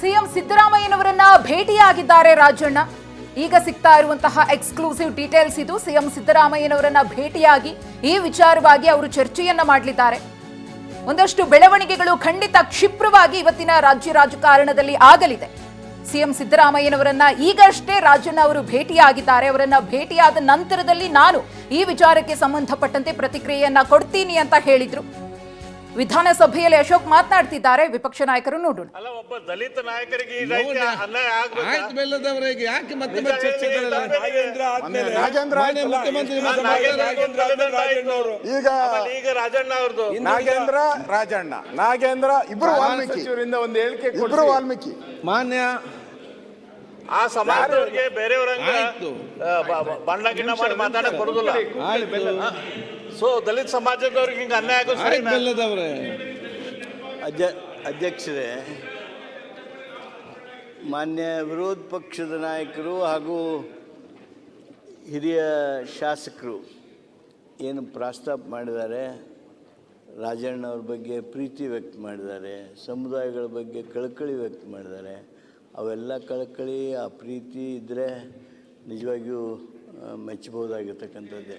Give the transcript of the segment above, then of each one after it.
CM ಸಿದ್ದರಾಮಯ್ಯನವರನ್ನ ಭೇಟಿಯಾಗಿದ್ದಾರೆ Rajanna. ಈಗ ಸಿಗ್ತಾ ಇರುವಂತಹ ಎಕ್ಸ್ಕ್ಲೂಸಿವ್ ಡೀಟೇಲ್ಸ್ ಇದು. ಸಿಎಂ ಸಿದ್ದರಾಮಯ್ಯನವರನ್ನ ಭೇಟಿಯಾಗಿ ಈ ವಿಚಾರವಾಗಿ ಅವರು ಚರ್ಚೆಯನ್ನ ಮಾಡಲಿದ್ದಾರೆ. ಒಂದಷ್ಟು ಬೆಳವಣಿಗೆಗಳು ಖಂಡಿತ ಕ್ಷಿಪ್ರವಾಗಿ ಇವತ್ತಿನ ರಾಜ್ಯ ರಾಜಕಾರಣದಲ್ಲಿ ಆಗಲಿದೆ. ಸಿಎಂ ಸಿದ್ದರಾಮಯ್ಯನವರನ್ನ ಈಗಷ್ಟೇ ರಾಜಣ್ಣ ಅವರು ಭೇಟಿಯಾಗಿದ್ದಾರೆ. ಅವರನ್ನ ಭೇಟಿಯಾದ ನಂತರದಲ್ಲಿ ನಾನು ಈ ವಿಚಾರಕ್ಕೆ ಸಂಬಂಧಪಟ್ಟಂತೆ ಪ್ರತಿಕ್ರಿಯೆಯನ್ನ ಕೊಡ್ತೀನಿ ಅಂತ ಹೇಳಿದ್ರು. ವಿಧಾನಸಭೆಯಲ್ಲಿ ಅಶೋಕ್ ಮಾತನಾಡ್ತಿದ್ದಾರೆ ವಿಪಕ್ಷ ನಾಯಕರು ನೋಡೋಣ. ಅಲ್ಲ ಒಬ್ಬ ದಲಿತ ನಾಯಕರಿಗೆ ಈ ರೀತಿ ಅನ್ಯಾಯ ಆಗ್ಬೇಕಾ? ಆಯ್ತು ಬೆಲ್ಲದವರಿಗೆ ಯಾಕೆ ಮತ್ತೆ ಆದ್ಮೇಲೆ ಮಾನ್ಯ ಮುಖ್ಯಮಂತ್ರಿ ನಾಗೇಂದ್ರ. ಈಗ ಆಮೇಲೆ ಈಗ ರಾಜಣ್ಣ ಅವ್ರದ್ದು. ನಾಗೇಂದ್ರ ರಾಜಣ್ಣ. ನಾಗೇಂದ್ರ ಇಬ್ರು ವಾಲ್ಮೀಕಿ. ಸಚಿವರಿಂದ ಒಂದು ಹೇಳಿಕೆ ಇಬ್ರು ವಾಲ್ಮೀಕಿ. ಮಾನ್ಯ ಆ ಸಮಾಜದವ್ರಿಗೆ ಬೇರೆಯವ್ರಂಗ ಆಯ್ತು. ಬಣ್ಣ ಗಿಣ್ಣ ಮಾಡಿ ಮಾತಾಡಕ್ ಬರುದಿಲ್ಲ. ಆಯ್ತು. ಸೊ ದಲಿತ ಸಮಾಜದವ್ರಿಗೆ ಹಿಂಗೆ ಅನ್ಯಾಯ ಆಗೋದು ಆಯ್ತು ಸರಿನಾ? ಬೆಲ್ಲದವ್ರೆ ಅಧ್ಯ ಅಧ್ಯಕ್ಷರೇ ಮಾನ್ಯ ವಿರೋಧ ಪಕ್ಷದ ನಾಯಕರು ಹಾಗೂ ಹಿರಿಯ ಶಾಸಕರು ಏನು ಪ್ರಸ್ತಾಪ ಮಾಡಿದ್ದಾರೆ ರಾಜಣ್ಣ ಅವ್ರ ಬಗ್ಗೆ ಪ್ರೀತಿ ವ್ಯಕ್ತ ಮಾಡಿದ್ದಾರೆ ಸಮುದಾಯಗಳ ಬಗ್ಗೆ ಕಳಕಳಿ ವ್ಯಕ್ತ ಮಾಡಿದ್ದಾರೆ ಅವೆಲ್ಲ ಕಳಕಳಿ ಆ ಪ್ರೀತಿ ಇದ್ದರೆ ನಿಜವಾಗಿಯೂ ಆ, ಮೆಚ್ಚಬಹುದಾಗಿರ್ತಕ್ಕಂಥದ್ದೇ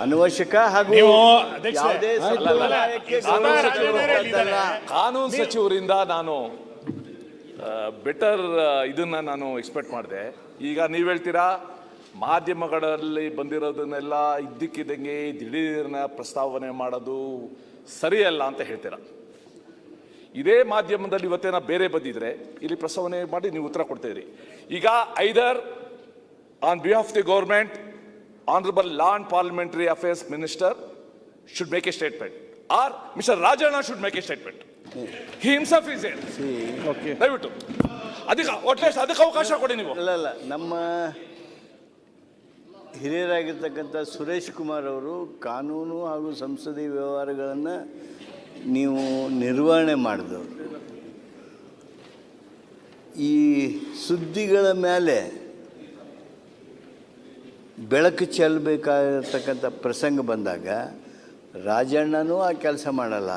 ಅನವಶ್ಯಕ ಹಾಗೂ ಯಾವುದೇ ಸಂಪ್ರದಾಯಕ್ಕೆ ಗೌರವ ಕೊಡುವಂಥದ್ದಲ್ಲ. ಕಾನೂನು ಸಚಿವರಿಂದ ನಾನು ಬೆಟರ್ ಇದನ್ನ ನಾನು ಎಕ್ಸ್ಪೆಕ್ಟ್ ಮಾಡಿದೆ. ಈಗ ನೀವು ಹೇಳ್ತೀರಾ ಮಾಧ್ಯಮಗಳಲ್ಲಿ ಬಂದಿರೋದನ್ನೆಲ್ಲ ಇದ್ದಕ್ಕಿದ್ದಂಗೆ ದಿಢೀರ್ನ ಪ್ರಸ್ತಾವನೆ ಮಾಡೋದು ಸರಿಯಲ್ಲ ಅಂತ ಹೇಳ್ತೀರಾ? ಇದೇ ಮಾಧ್ಯಮದಲ್ಲಿ ಇವತ್ತೇನ ಬೇರೆ ಬಂದಿದ್ರೆ ಇಲ್ಲಿ ಪ್ರಸ್ತಾವನೆ ಮಾಡಿ ನೀವು ಉತ್ತರ ಕೊಡ್ತಿದ್ರಿ ಈಗ either on behalf the government honourable law and parliamentary affairs minister should make a statement or mister Rajanna should make a statement he himself is okay ದಯವಿಟ್ಟು. ಅದಕ್ಕೆ ಅಟ್ಲೀಸ್ಟ್ ಅದಕ್ಕೆ ಅವಕಾಶ ಕೊಡಿ ನೀವು. ಅಲ್ಲ ಅಲ್ಲ ನಮ್ಮ ಹಿರಿಯರಾಗಿರ್ತಕ್ಕಂಥ ಸುರೇಶ್ ಕುಮಾರ್ ಅವರು ಕಾನೂನು ಹಾಗೂ ಸಂಸದೀಯ ವ್ಯವಹಾರಗಳನ್ನು ನೀವು ನಿರ್ವಹಣೆ ಮಾಡಿದವರು. ಈ ಸುದ್ದಿಗಳ ಮೇಲೆ ಬೆಳಕು ಚೆಲ್ಲಬೇಕಾಗಿರ್ತಕ್ಕಂಥ ಪ್ರಸಂಗ ಬಂದಾಗ ರಾಜಣ್ಣನೂ ಆ ಕೆಲಸ ಮಾಡಲ್ಲ.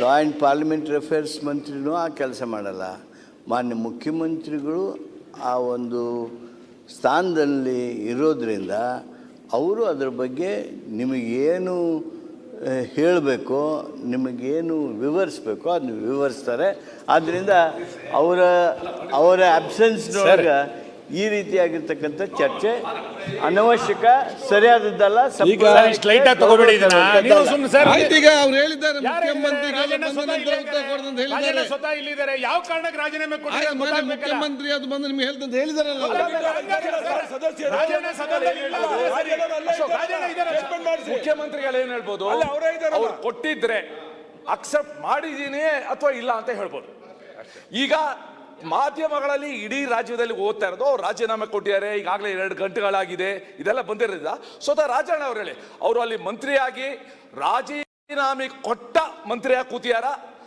ಲಾ ಆ್ಯಂಡ್ ಪಾರ್ಲಿಮೆಂಟ್ರಿ ಅಫೇರ್ಸ್ ಮಂತ್ರಿನೂ ಆ ಕೆಲಸ ಮಾಡಲ್ಲ. ಮಾನ್ಯ ಮುಖ್ಯಮಂತ್ರಿಗಳು ಆ ಒಂದು ಸ್ಥಾನದಲ್ಲಿ ಇರೋದ್ರಿಂದ ಅವರು ಅದರ ಬಗ್ಗೆ ನಿಮಗೇನು ಹೇಳಬೇಕು, ನಿಮಗೇನು ವಿವರಿಸ್ಬೇಕು ಅದನ್ನ ವಿವರಿಸ್ತಾರೆ. ಆದ್ದರಿಂದ ಅವರ ಅವರ ಅಬ್ಸೆನ್ಸ್ನೊಳಗೆ ಈ ರೀತಿಯಾಗಿರ್ತಕ್ಕಂಥ ಚರ್ಚೆ ಅನವಶ್ಯಕ ಸರಿಯಾದದ್ದಲ್ಲ ಯಾವ ಕಾರಣಕ್ಕೆ ರಾಜೀನಾಮೆ ಮುಖ್ಯಮಂತ್ರಿ ಅದು ಬಂದು ನಿಮ್ಗೆ ಹೇಳ್ತಂತ ಹೇಳಿದಾರಲ್ಲ. ಅವ್ರು. ರಾಜಣ್ಣ ಸದನದಲ್ಲಿ ಇಲ್ಲ. ರಾಜಣ್ಣ ಇದ್ದಾರೆ. ಮುಖ್ಯಮಂತ್ರಿಗಳು ಏನ್ ಹೇಳ್ಬೋದು? ಅವ್ರು ಕೊಟ್ಟಿದ್ರೆ ಅಕ್ಸೆಪ್ಟ್ ಮಾಡಿದೀನಿ ಅಥವಾ ಇಲ್ಲ ಅಂತ ಹೇಳ್ಬೋದು. ಈಗ ಮಾಧ್ಯಮಗಳಲ್ಲಿ ಇಡೀ ರಾಜ್ಯದಲ್ಲಿ ಓದ್ತಾ ಇರೋದು ಅವ್ರು ರಾಜೀನಾಮೆ ಕೊಟ್ಟಿದ್ದಾರೆ ಈಗಾಗಲೇ ಎರಡು ಗಂಟೆಗಳಾಗಿದೆ ಇದೆಲ್ಲ ಬಂದಿರೋದ್ರಿಂದ. ಸ್ವತಃ ರಾಜಣ್ಣ ಅವ್ರು ಹೇಳಿ ಅವರು ಅಲ್ಲಿ ಮಂತ್ರಿಯಾಗಿ ರಾಜೀನಾಮೆ ಕೊಟ್ಟ ಮಂತ್ರಿಯಾಗಿ ಕೂತಿಯಾರ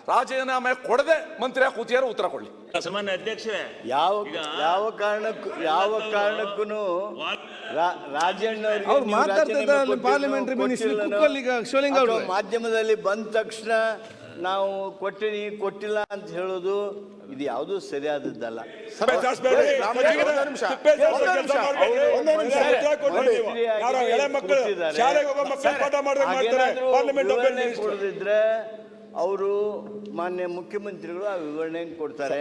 ರಾಜೀನಾಮೆ ಕೊಡದೆ ಮಂತ್ರಿಯಾಗಿ ಕೂತಿಯಾರ ಉತ್ತರ ಕೊಡ್ಲಿ. ಸನ್ಮಾನ್ಯ ಅಧ್ಯಕ್ಷರೇ ಯಾವ ಯಾವ ಕಾರಣಕ್ಕೂ ಯಾವ ಕಾರಣಕ್ಕೂ ರಾಜಣ್ಣ ಮಾಧ್ಯಮದಲ್ಲಿ ಬಂದ ತಕ್ಷಣ ನಾವು ಕೊಟ್ಟಿನಿ ಕೊಟ್ಟಿಲ್ಲ ಅಂತ ಹೇಳೋದು ಇದು ಯಾವುದು ಸರಿಯಾದದ್ದಲ್ಲ. ಕೊಡದಿದ್ರೆ ಅವರು ಮಾನ್ಯ ಮುಖ್ಯಮಂತ್ರಿಗಳು ಆ ವಿವರಣೆ ಕೊಡ್ತಾರೆ.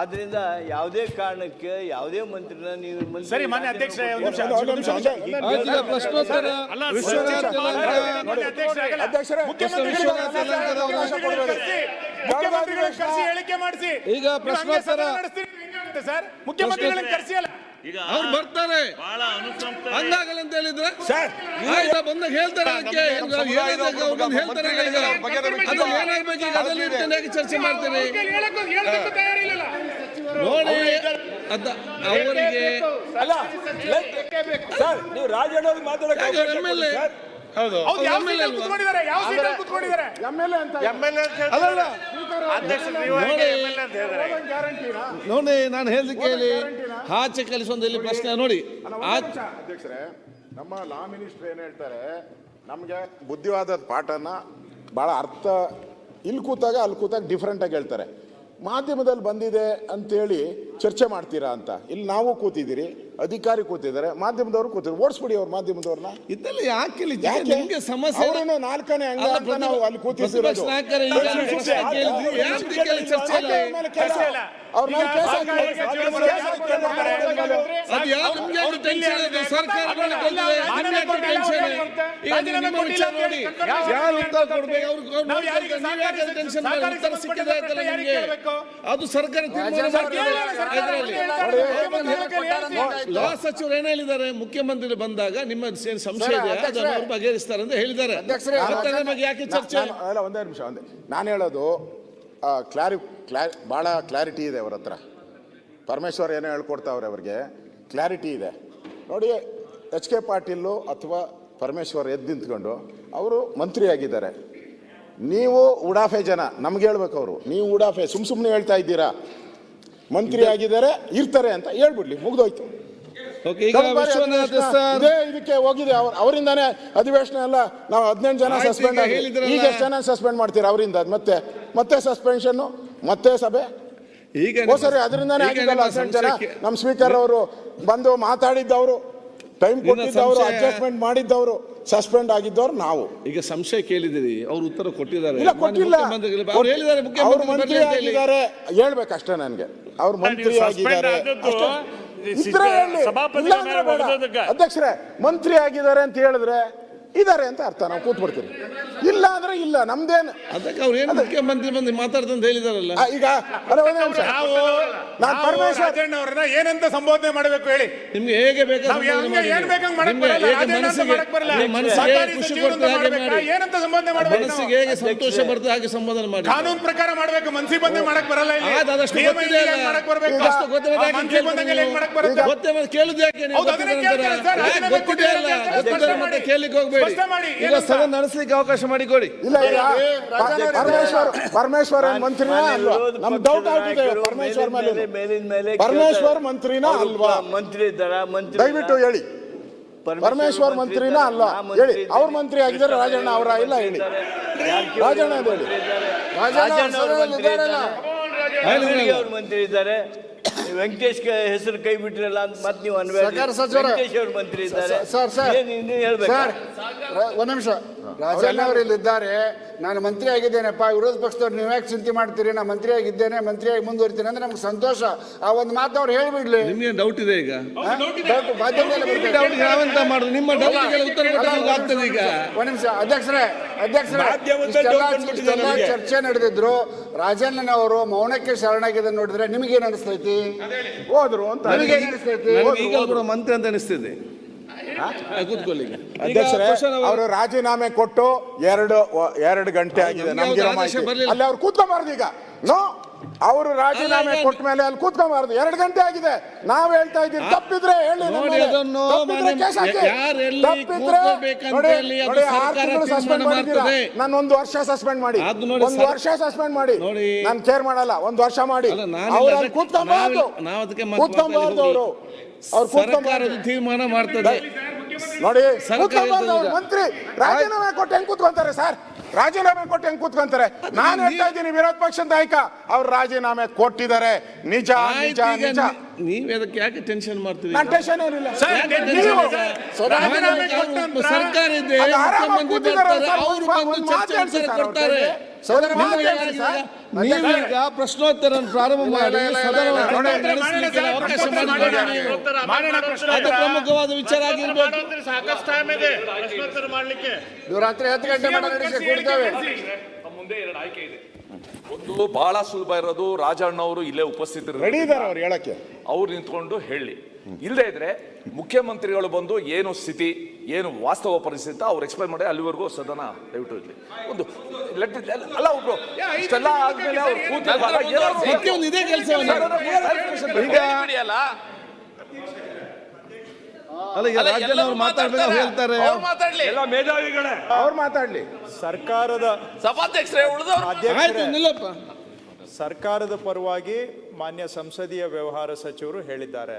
ಆದ್ರಿಂದ ಯಾವುದೇ ಕಾರಣಕ್ಕೆ ಯಾವುದೇ ಮಂತ್ರಿನ ನೀವು ಮಂತ್ರಿ ಸರಿ ಮಾನ್ಯ ಅಧ್ಯಕ್ಷರೇ ಒಂದು ನಿಮಿಷ ಒಂದು ನಿಮಿಷ ಮಾನ್ಯ ಆಗಲ್ಲ. ಅಧ್ಯಕ್ಷರೇ, ಮುಖ್ಯಮಂತ್ರಿಗಳು ವಿಶ್ವನಾಥ್ ಕರೆಸಿ. ಹೇಳಿಕೆ ಮಾಡಿಸಿ. ಈಗ ಪ್ರಶ್ನೋತ್ತರ. ನಡೆಸ್ತೀರಿ ಸರ್. ಮುಖ್ಯಮಂತ್ರಿಗಳನ್ನ ಕರೆಸಿ ಅಲ್ಲ. ಈಗ ಅವ್ರು ಬರ್ತಾರೆ. ಬಹಳ ಅನುಕಂಪ. ಅಂತ ಹೇಳಿದ್ರೆ? ಆಯ್ತಾ ಬಂದಾಗ ಹೇಳ್ತಾರೆ ಅದಕ್ಕೆ. ಹೇಳ್ತಾರೆ ಅದ್ರಲ್ಲಿ ಏನಾಗ್ಬೇಕು ಈಗ? ಅದ್ರಲ್ಲಿ ಇರ್ತೇನೆ ಚರ್ಚೆ ಮಾಡ್ತೇನೆ. ನೋಡಿ ಅದ ಅವರಿಗೆ ಅಲ್ಲ ಸರ್ ನೀವು ರಾಜಣ್ಣ ಮಾತಾಡಕ್ಕೆ ಎಂ ಎಲ್ ಎ? ಸರ್. ಹೌದು ಎಂ ಎಲ್ ಎ ಅಂತ ನೋಡಿ. ನಾನು ಹೇಳಿ ಆಚೆ ಕಲಿಸೊಂದು ಇಲ್ಲಿ ಪ್ರಶ್ನೆ ನೋಡಿ. ಅಧ್ಯಕ್ಷರೇ ನಮ್ಮ ಲಾ ಮಿನಿಸ್ಟರ್ ಏನ್ ಹೇಳ್ತಾರೆ ನಮ್ಗೆ ಬುದ್ಧಿವಾದ ಪಾಠನ ಬಹಳ ಅರ್ಥ ಇಲ್ಲಿ ಕೂತಾಗ ಅಲ್ಲಿ ಕೂತಾಗ ಡಿಫ್ರೆಂಟ್ ಆಗಿ ಹೇಳ್ತಾರೆ. ಮಾಧ್ಯಮದಲ್ಲಿ ಬಂದಿದೆ ಅಂತೇಳಿ ಚರ್ಚೆ ಮಾಡ್ತೀರಾ ಅಂತ. ಇಲ್ಲಿ ನಾವು ಕೂತಿದ್ದೀರಿ ಅಧಿಕಾರಿ ಕೂತಿದ್ದಾರೆ ಮಾಧ್ಯಮದವರು ಕೂತಿದ್ದಾರೆ. ಓಡಿಸ್ಬಿಡಿ ಅವ್ರು ಮಾಧ್ಯಮದವ್ರನ್ನ. ಇದೆಲ್ಲ ಯಾಕೆ ಇಲ್ಲಿ ಯಾಕೆ? ನಿಮ್ಗೆ ಸಮಸ್ಯೆ ಅವ್ರೇನೋ ನಾಲ್ಕನೇ ಅಂಗ ಅಲ್ಲ, ಅಂತ ಪ್ರತಿಭಾ- ನಾವು ಅಲ್ಲಿ. ನಾಯಕರೇ ಈಗ ಚರ್ಚೆ ಪ್ರಶ್ನೆ ಇಲ್ಲ? ಅದು? ನಿಮ್ಗೆ ಇದೆ ಸರ್ಕಾರಗಳು ಬಂದಿದೆ ನಿಮ್ಗೆ ಯಾಕೆ ಟೆನ್ಷನ್ ಈಗ ನೀವು ನಿಮ್ಮ ವಿಚಾರ ನೋಡಿ. ಯಾರು ಉತ್ತರ ಕೊಡ್ಬೇಕು? ಅವ್ರಿಗೆ ಅವ್ರು ನಾವು ಯಾರಿಗೆ ನೀವು ಯಾಕೆ ಸರ್ಕಾರಿ ಟೆನ್ಷನ್ ಮಾಡಿ ಸರ್ಕಾರಿ ಉತ್ತರ ಸಿಕ್ಕಿದೆ ಅಂತಲ್ಲ ನಿಮ್ಗೆ? ಅದು ಸರ್ಕಾರ ತೀರ್ಮಾನ ಮಾಡ್ತದೆ. ಇದರಲ್ಲಿ ಲಾ ಸಚಿವರು ಏನ್ ಹೇಳಿದ್ದಾರೆ? ಮುಖ್ಯಮಂತ್ರಿ ಬಂದಾಗ ನಿಮ್ಮ ಏನ್ ಸಂಶಯ ಇದೆ ಅದನ್ನು ಅವ್ರು ಬಗೆಹರಿಸ್ತಾರೆ ಅಂತ ಹೇಳಿದ್ದಾರೆ. ಮತ್ತೆ ಯಾಕೆ ಚರ್ಚೆ? ಅಲ್ಲ ಒಂದೇ ನಿಮಿಷ ಒಂದೇ ನಾನು ಹೇಳೋದು ಕ್ಲಾರಿ ಕ್ಲಾರಿ ಭಾಳ ಕ್ಲಾರಿಟಿ ಇದೆ ಅವ್ರ ಹತ್ರ. ಪರಮೇಶ್ವರ್ ಏನೋ ಹೇಳ್ಕೊಡ್ತಾವ್ರೆ ಅವ್ರಿಗೆ. ಕ್ಲಾರಿಟಿ ಇದೆ. ನೋಡಿ ಎಚ್ ಕೆ ಪಾಟೀಲು ಅಥವಾ ಪರಮೇಶ್ವರ್ ಎದ್ದು ನಿಂತ್ಕೊಂಡು ಅವರು ಮಂತ್ರಿ ಆಗಿದ್ದಾರೆ ನೀವು ಉಡಾಫೆ ಜನ ನಮ್ಗೆ ಹೇಳ್ಬೇಕು ಅವರು. ನೀವು ಉಡಾಫೆ ಸುಮ್ ಸುಮ್ಮನೆ ಹೇಳ್ತಾ ಇದ್ದೀರಾ? ಮಂತ್ರಿ ಆಗಿದ್ದಾರೆ ಇರ್ತಾರೆ ಅಂತ ಹೇಳ್ಬಿಡ್ಲಿ ಮುಗ್ದೋಯ್ತು. ಇದಕ್ಕೆ ಹೋಗಿದೆ. ಅವ್ರ- ಅವರಿಂದಾನೇ ಅಧಿವೇಶನ ಎಲ್ಲ ನಾವು ಹದಿನೆಂಟು ಜನ ಸಸ್ಪೆಂಡ್ ಈಗ ಎಷ್ಟು ಜನ ಸಸ್ಪೆಂಡ್ ಮಾಡ್ತೀರಾ ಅವರಿಂದ? ಮತ್ತೆ ಮತ್ತೆ ಸಸ್ಪೆನ್ಷನ್ ಮತ್ತೆ ಸಭೆ? ಈಗ ಸರಿ ಅದರಿಂದಾನೇ ಆಗಿದ್ದಲ್ಲ ಹದಿನೆಂಟು ಜನ. ನಮ್ಮ ಸ್ಪೀಕರ್ ಅವರು ಬಂದು ಮಾತಾಡಿದ್ದವರು ಟೈಮ್ ಕೊಟ್ಟಿದ್ದವರು ಅಡ್ಜಸ್ಟ್ಮೆಂಟ್ ಮಾಡಿದ್ದವರು ಸಸ್ಪೆಂಡ್ ಆಗಿದ್ದವ್ರು ನಾವು. ಈಗ ಸಂಶಯ ಕೇಳಿದಿರಿ ಅವ್ರು ಉತ್ತರ ಕೊಟ್ಟಿದ್ದಾರೆ. ಇಲ್ಲ ಕೊಟ್ಟಿಲ್ಲ. ಅವ್ರು ಹೇಳಿದ್ದಾರೆ ಅವ್ರು ಮುಖ್ಯಮಂತ್ರಿ ಮಂತ್ರಿ. ಆಗಿದ್ದಾರೆ ಹೇಳ್ಬೇಕಷ್ಟೇ ನನಗೆ. ಅವ್ರು ಮಂತ್ರಿ ಆಗಿದ್ದಾರೆ ಅಷ್ಟೇ. ಇದ್ರೆ ಹೇಳಿ. ಇಲ್ಲ ಅಂದ್ರೆ ಬೇಡ. ಅಧ್ಯಕ್ಷರೇ ಮಂತ್ರಿ ಆಗಿದ್ದಾರೆ ಅಂತ ಹೇಳಿದ್ರೆ ಇದಾರೆ ಅಂತ ಅರ್ಥ ನಾವು ಕೂತ್ಬಿಡ್ತೀವಿ ಇಲ್ಲ ಅಂದ್ರೆ ಇಲ್ಲ ನಮ್ದೇನು? ಅದಕ್ಕೆ ಅವ್ರು ಏನು ಮುಖ್ಯಮಂತ್ರಿ ಬಂದು ಮಾತಾಡ್ತಾ ಅಂತ ಹೇಳಿದಾರಲ್ಲ? ಆ, ಈಗ ಅಲ್ಲ, ಒಂದೇ ನಿಮಿಷ. ನಾವು ನಾನು ನಾವು ಪರಮೇಶ್ವರ್ ರಾಜಣ್ಣ ಅವ್ರನ್ನ ಏನಂತ ಸಂಬೋಧನೆ ಮಾಡಬೇಕು ಹೇಳಿ. ನಿಮ್ಗೆ ಹೇಗೆ ಬೇಕಾದ್ರೆ ನಾವು ಸಂಬೋಧನೆ ಹಂಗೆ ಏನ್ ಮಾಡಿ. ಬೇಕಂಗ್ ಮಾಡಕ್ ನಿಮ್ಗೆ ಬರಲ್ಲ ಹೇಗೆ ರಾಜಣ್ಣ ಅಂತ ಮನಸ್ಸಿಗೆ ಮಾಡಕ್ ಬರಲ್ಲ. ನಿಮ್ಮ ಮನಸ್ಸಿಗೆ ಸರ್ಕಾರಿ ಖುಷಿ ಸಚಿವರು ಕೊಡ್ತದೆ ಹಾಗೆ ಮಾಡ್ಬೇಕಾ? ಮಾಡಿ. ಏನಂತ ಸಂಬೋಧನೆ ಮಾಡ್ಬೇಕು ನಾವು? ಮನಸ್ಸಿಗೆ ಹೇಗೆ ಸಂತೋಷ ಬರ್ತದೆ ಹಾಗೆ ಸಂಬೋಧನೆ ಮಾಡಿ? ಕಾನೂನು ಪ್ರಕಾರ ಮಾಡ್ಬೇಕು ಮನ್ಸಿ ಬಂದೆ ಮಾಡಕ್ ಬರಲ್ಲ ಇಲ್ಲಿ. ಅದಷ್ಟು ನಿಯಮ ಗೊತ್ತಿದೆ ಇಲ್ಲಿ ಅಲ್ಲ. ಮಾಡಕ್ ಬರ್ಬೇಕು? ಅಷ್ಟು ಗೊತ್ತಿದೆ, ಆ, ಯಾಕೆ ಮನ್ಸಿ ಕೇಳ್ತೀರಿ ಬಂದಂಗೆಲ್ಲ ಹೆಂಗ್ ಮಾಡಕ್ ಬರುತ್ತೆ? ಗೊತ್ತೇ ಮತ್ತೆ ಕೇಳುದು ಯಾಕೆ ನೀವು? ಹೌದು, ಅದನ್ನೇ ಗೊತ್ತಿದೆ ಕೇಳ್ತಾರೆ ಸರ್, ಯಾಕೆ ರಾಜೀನಾಮೆ ಗೊತ್ತಿದೆ ಅಲ್ಲ? ಕೊಟ್ಟಿದ್ದಾರೆ, ಗೊತ್ತಿದೆ ಸ್ಪಷ್ಟ ಮತ್ತೆ ಮಾಡಿ. ಹೋಗ್ಬೇಡಿ. ಸ್ಪಷ್ಟ ಮಾಡಿ, ಈಗ ಏನಂತ? ಸದನ ನಡೆಸಲಿಕ್ಕೆ ಅವಕಾಶ ಇಲ್ಲ ಪ- ಪರಮೇಶ್ವರ್ ಪರಮೇಶ್ವರ್ ಏನ್ ಮಂತ್ರಿನಾ ಅಲ್ವಾ? ನಮ್ ಡೌಟ್ ಆಗ್ತಿದೆ ಪರಮೇಶ್ವರ್ ಮೇಲೆ ಮೇಲಿನ ಮೇಲೆ ಪರಮೇಶ್ವರ್ ಮಂತ್ರಿನಾ ಅಲ್ವಾ? ಮಂತ್ರಿ ಇದ್ದಾರ? ಮಂತ್ರಿ ದಯವಿಟ್ಟು ಹೇಳಿ. ಪರಮೇಶ್ವರ್ ಮಂತ್ರಿನ ಅಲ್ವಾ? ಹೇಳಿ. ಅವ್ರ ಮಂತ್ರಿ ಆಗಿದ್ದಾರೆ. ರಾಜಣ್ಣ ಅವರ ಇಲ್ಲ ಹೇಳಿ. ರಾಜಣ್ಣ ಹೇಳಿ. ರಾಜಣ್ಣ ಅವ್ರ ಮಂತ್ರಿ ಇದ್ದಾರೆ? ವೆಂಕಟೇಶ್ ಹೆಸರು ಕೈ ಬಿಟ್ರಲ್ಲ ಅಂತ ಮತ್ತೆ ನೀವು ಸಚಿವರೇ. ವೆಂಕಟೇಶ್ ಅವ್ರ ಮಂತ್ರಿ ಇದ್ದಾರೆ. Sir, sir. ಏನು ಹೇಳ್ಬೇಕು? ಒಂದ್ ನಿಮಿಷ. ರಾಜಣ್ಣ ಅವರು ಇಲ್ಲಿದ್ದಾರೆ ನಾನು ಮಂತ್ರಿ ಆಗಿದ್ದೇನೆಪ್ಪ ವಿರೋಧ ಪಕ್ಷದವ್ರು ನೀವು ಯಾಕೆ ಚಿಂತೆ ಮಾಡ್ತೀರಿ? ನಾನು ಮಂತ್ರಿ ಆಗಿದ್ದೇನೆ ಮಂತ್ರಿಯಾಗಿ ಮುಂದುವರಿತೀನಿ ಅಂದ್ರೆ ನಮ್ಗೆ ಸಂತೋಷ. ಆ ಒಂದು ಮಾತು ಅವ್ರು ಹೇಳಿಬಿಡ್ಲಿ. ನಿಮ್ಗೆ ಡೌಟ್ ಇದೆ ಈಗ? ನಿಮ್ಮ ಡೌಟ್ಗೆಲ್ಲ ಉತ್ತರ ಕೊಟ್ಟರೆ ನಮ್ಗೆ ಆಗ್ತದೆ ಈಗ. ಒಂದ್ ನಿಮಿಷ ಅಧ್ಯಕ್ಷರೇ ಅಧ್ಯಕ್ಷರೇ ಇಷ್ಟೆಲ್ಲ. ಚರ್ಚೆ ನಡೆದಿದ್ರು. ರಾಜಣ್ಣನವರು ಮೌನಕ್ಕೆ ಶರಣಾಗಿದೆ ನೋಡಿದ್ರೆ ನಿಮಗೇನ್ ಅನಿಸ್ತೈತಿ? ಹೋದ್ರು ಅಂತ. ನಿಮಗೆ ಏನ್ ಅನಿಸ್ತೈತಿ? ನನಗೆ ಈಗ ಕೂಡ ಮಂತ್ರಿ ಅಂತ ಅನಿಸ್ತಿದೆ. ಕೂತ್ಕೊಳ್ಳಿ. ಅಧ್ಯಕ್ಷರೇ ಅವರು- ರಾಜೀನಾಮೆ ಕೊಟ್ಟು ಎರಡು ಎರಡು ಗಂಟೆ ಆಗಿದೆ. ನಮ್ಗೆ. ಅಲ್ಲಿ ಅವ್ರು ಕೂತ್ಕೊಂಬಾರ್ದು ಈಗ. ನೋ ಅವರು ರಾಜೀನಾಮೆ ಕೊಟ್ಟ ಮೇಲೆ ಅಲ್ಲಿ ಕೂತ್ಕೊಂಬಾರ್ದು. ಎರಡು ಗಂಟೆ ಆಗಿದೆ. ನಾವ್ ಹೇಳ್ತಾ ಇದ್ದೀವಿ. ತಪ್ಪಿದ್ರೆ ಹೇಳಿ ನೋಡಿ. ಅದನ್ನು ತಪ್ಪಿದ್ರೆ ಮಾನ್ಯ- ಕೇಸ್ ಹಾಕಿ. ಯಾರು ಎಲ್ಲಿ ತಪ್ಪಿದ್ರೆ ಕೂತ್ಕೊಳ್ಬೇಕಂತ ಹೇಳಿ ಅದು ಆರು ಸರ್ಕಾರ ತಿಂಗಳು ತೀರ್ಮಾನ ಮಾಡಿದ್ದೀರಾ. ಮಾಡ್ತದೆ. ನಾನು ಒಂದು ವರ್ಷ ಸಸ್ಪೆಂಡ್ ಮಾಡಿ. ಅದು ನೋಡಿ ಒಂದು ಸರ್- ವರ್ಷ ಸಸ್ಪೆಂಡ್ ಮಾಡಿ. ನೋಡಿ. ನಾನು ಕೇರ್ ಮಾಡಲ್ಲ. ಒಂದು ವರ್ಷ ಮಾಡಿ. ಅಲ್ಲ, ನಾನು ಅವ್ರು ಅದಕ್ಕೆ- ಅಲ್ಲಿ ಕೂತ್ಕೊಂಬಾರ್ದು. ನಾವು- ನಾವು ಅದಕ್ಕೆ ಕೂತ್ಕೊಂಬಾರ್ದು ಅವರು. ಅವ್ರು ಕೂತ್ಕೊಂಬಾರ್ದು. ತೀರ್ಮಾನ ಮಾಡ್ತದೆ. ನೋಡಿ ಮಂತ್ರಿ ರಾಜೀನಾಮೆ ಕೊಟ್ಟು ಹೆಂಗ್ ಕೂತ್ಕೊಂತಾರೆ ಸರ್? ರಾಜೀನಾಮೆ ಕೊಟ್ಟು ಹೆಂಗ್ ಕೂತ್ಕೊಂತಾರೆ? ನಾನು ಹೇಳ್ತಾ ಇದ್ದೀನಿ ವಿರೋಧ ಪಕ್ಷದ ನಾಯಕ ಅವ್ರು ರಾಜೀನಾಮೆ ಕೊಟ್ಟಿದ್ದಾರೆ. ನಿಜ ನಿಜ ನಿಜ. ನೀವ್ ಅದಕ್ಕೆ ಯಾಕೆ ಟೆನ್ಷನ್ ಮಾಡ್ತೀವಿ ನಾನು ಟೆನ್ಷನ್ ಏನಿಲ್ಲ. ಸರ್ಕಾರ ಇದೆ ಅವರು ಬಂದು ಚರ್ಚೆ ಕೊಡ್ತಾರೆ. ನೀವೀಗ ಪ್ರಶ್ನೋತ್ತರ ಪ್ರಾರಂಭ ಮಾಡಿ ಅದು ಪ್ರಮುಖವಾದ ವಿಚಾರ ಆಗಿರ್ಬೇಕು ಸಾಕಷ್ಟು ಟೈಮ್ ಇದೆ. ಪ್ರಶ್ನೋತ್ತರ ಮಾಡ್ಲಿಕ್ಕೆ. ನೀವು ರಾತ್ರಿ ಹತ್ತು ಗಂಟೆ ಮುಂದೆ ಎರಡು ಆಯ್ಕೆ ಇದೆ. ಒಂದು ಬಹಳ ಸುಲಭ ಇರೋದು ರಾಜಣ್ಣ ಅವರು ಇಲ್ಲೇ ಉಪಸ್ಥಿತರು ರೆಡಿ ಇದ್ದಾರೆ ಅವ್ರು ಹೇಳಕ್ಕೆ. ಅವ್ರು ನಿಂತ್ಕೊಂಡು ಹೇಳಿ. ಇಲ್ಲದೆ ಇದ್ರೆ ಮುಖ್ಯಮಂತ್ರಿಗಳು ಬಂದು ಏನು ಸ್ಥಿತಿ ಏನು ವಾಸ್ತವ ಪರಿಸ್ಥಿತಿ ಅಂತ ಅವ್ರು ಎಕ್ಸ್ಪ್ಲೈನ್ ಮಾಡಿ ಅಲ್ಲಿವರೆಗೂ ಸದನ ದಯವಿಟ್ಟು ಇರಲಿ. ಒಂದು ಲೆಟ್ ಅಲ್ಲ ಒಬ್ರು ಇಷ್ಟೆಲ್ಲ ಆದ್ಮೇಲೆ ಅವ್ರು ಬಿಡಿಯಲ್ಲ ಅಲ್ಲ. ಈಗ ಮಾತಾಡ್ಬೇಕು ಹೇಳ್ತಾರೆ. ಅವ್ರು ಮಾತಾಡ್ಲಿ. ಎಲ್ಲ ಮೇಧಾವಿಗಳೇ. ಅವ್ರು ಮಾತಾಡ್ಲಿ. ಸರ್ಕಾರದ ಸಭಾಧ್ಯಕ್ಷರೇ ಉಳಿದವ್ರು. ಆಯ್ತು ನಿಲ್ಲಪ್ಪ. ಸರ್ಕಾರದ ಪರವಾಗಿ ಮಾನ್ಯ ಸಂಸದೀಯ ವ್ಯವಹಾರ ಸಚಿವರು ಹೇಳಿದ್ದಾರೆ.